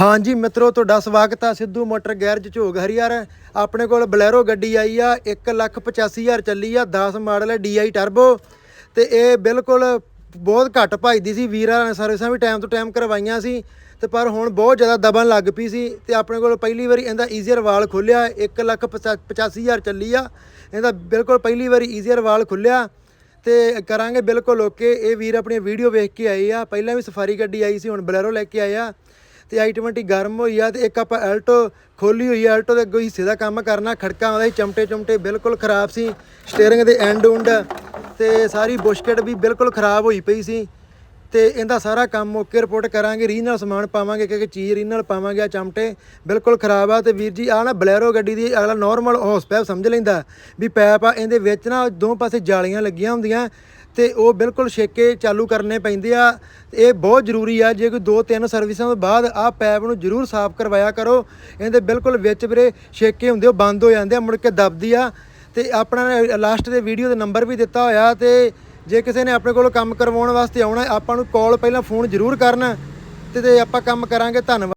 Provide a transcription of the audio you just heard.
ਹਾਂਜੀ ਮਿੱਤਰੋ, ਤੁਹਾਡਾ ਸਵਾਗਤ ਆ ਸਿੱਧੂ ਮੋਟਰ ਗੈਰਜ ਝੋਗ ਹਰੀਆਰ ਆਪਣੇ ਕੋਲ ਬਲੈਰੋ ਗੱਡੀ ਆਈ ਆ 185000 ਚੱਲੀ ਆ 10 ਮਾਡਲ ਹੈ DI ਟਰਬੋ। ਤੇ ਇਹ ਬਿਲਕੁਲ ਬਹੁਤ ਘੱਟ ਭਜਦੀ ਸੀ, ਵੀਰਾਂ ਨੇ ਸਰਵਿਸਾਂ ਵੀ ਟਾਈਮ ਤੋਂ ਟਾਈਮ ਕਰਵਾਈਆਂ ਸੀ। ਤੇ ਪਰ ਹੁਣ ਬਹੁਤ ਜ਼ਿਆਦਾ ਦਬਣ ਲੱਗ ਪਈ ਸੀ। ਤੇ ਆਪਣੇ ਕੋਲ ਪਹਿਲੀ ਵਾਰੀ ਇਹਦਾ ਈਜ਼ੀਅਰ ਵਾਲ ਖੁੱਲਿਆ 185000 ਚੱਲੀ ਆ। ਇਹਦਾ ਬਿਲਕੁਲ ਪਹਿਲੀ ਵਾਰੀ ਈਜ਼ੀਅਰ ਵਾਲ ਖੁੱਲਿਆ। ਤੇ ਕਰਾਂਗੇ ਬਿਲਕੁਲ ਓਕੇ। ਇਹ ਵੀਰ ਆਪਣੀ ਵੀਡੀਓ ਵੇਖ ਕੇ ਆਏ ਆ। ਪਹਿਲਾਂ ਵੀ ਸਫਾਰੀ ਗੱਡੀ ਆਈ ਸੀ, ਹੁਣ ਬਲੈਰੋ ਲੈ ਕੇ ਆਏ ਆ। ਤੇ i20 ਗਰਮ ਹੋਈ ਆ ਤੇ ਇੱਕ ਆਪਾਂ ਐਲਟੋ ਖੋਲੀ ਹੋਈ ਆ। ਐਲਟੋ ਦੇ ਅੱਗੋਂ ਹਿੱਸੇ ਦਾ ਕੰਮ ਕਰਨਾ, ਖੜਕਾ ਆਉਂਦਾ ਸੀ ਚਮਟੇ ਚਮਟੇ ਬਿਲਕੁਲ ਖਰਾਬ ਸੀ ਸਟੀਅਰਿੰਗ ਦੇ ਐਂਡ ਉਂਡ ਤੇ ਸਾਰੀ ਬੁਸ਼ਕਟ ਵੀ ਬਿਲਕੁਲ ਖਰਾਬ ਹੋਈ ਪਈ ਸੀ। ਤੇ ਇਹਦਾ ਸਾਰਾ ਕੰਮ ਓਕੇ ਰਿਪੋਰਟ ਕਰਾਂਗੇ ਰੀਜਨਲ ਸਮਾਨ ਪਾਵਾਂਗੇ ਕਿ ਚੀਜ਼ ਰੀਜਨਲ ਪਾਵਾਂਗੇ ਆ ਚਮਟੇ ਬਿਲਕੁਲ ਖਰਾਬ ਆ। ਤੇ ਵੀਰ ਜੀ ਆ ਨਾ ਬਲੈਰੋ ਗੱਡੀ ਦੀ ਅਗਲਾ ਨਾਰਮਲ ਹੌਸ ਪੈਪ ਸਮਝ ਲੈਂਦਾ ਵੀ ਪੈਪ ਆ, ਇਹਦੇ ਵਿੱਚ ਨਾ ਦੋ ਪਾਸੇ ਜਾਲੀਆਂ ਲੱਗੀਆਂ ਹੁੰਦੀਆਂ ਤੇ ਉਹ ਬਿਲਕੁਲ ਛੇਕੇ ਚਾਲੂ ਕਰਨੇ ਪੈਂਦੇ ਆ। ਇਹ ਬਹੁਤ ਜ਼ਰੂਰੀ ਆ, ਜੇ ਕੋਈ ਦੋ ਤਿੰਨ ਸਰਵਿਸਾਂ ਤੋਂ ਬਾਅਦ ਆ ਪੈਪ ਨੂੰ ਜ਼ਰੂਰ ਸਾਫ਼ ਕਰਵਾਇਆ ਕਰੋ। ਇਹਦੇ ਬਿਲਕੁਲ ਵਿੱਚ ਵੀਰੇ ਛੇਕੇ ਹੁੰਦੇ ਉਹ ਬੰਦ ਹੋ ਜਾਂਦੇ ਆ, ਮੁੜ ਕੇ ਦਬਦੀ ਆ। ਤੇ ਆਪਣਾ ਲਾਸਟ ਦੇ ਵੀਡੀਓ ਦੇ ਨੰਬਰ ਵੀ ਦਿੱਤਾ ਹੋਇਆ ਤੇ ਜੇ ਕਿਸੇ ਨੇ ਆਪਣੇ ਕੋਲ ਕੰਮ ਕਰਵਾਉਣ ਵਾਸਤੇ ਆਉਣਾ, ਆਪਾਂ ਨੂੰ ਕਾਲ ਪਹਿਲਾਂ ਫੋਨ ਜ਼ਰੂਰ ਕਰਨ। ਤੇ ਤੇ ਆਪਾਂ ਕੰਮ ਕਰਾਂਗੇ, ਧੰਨਵਾਦ।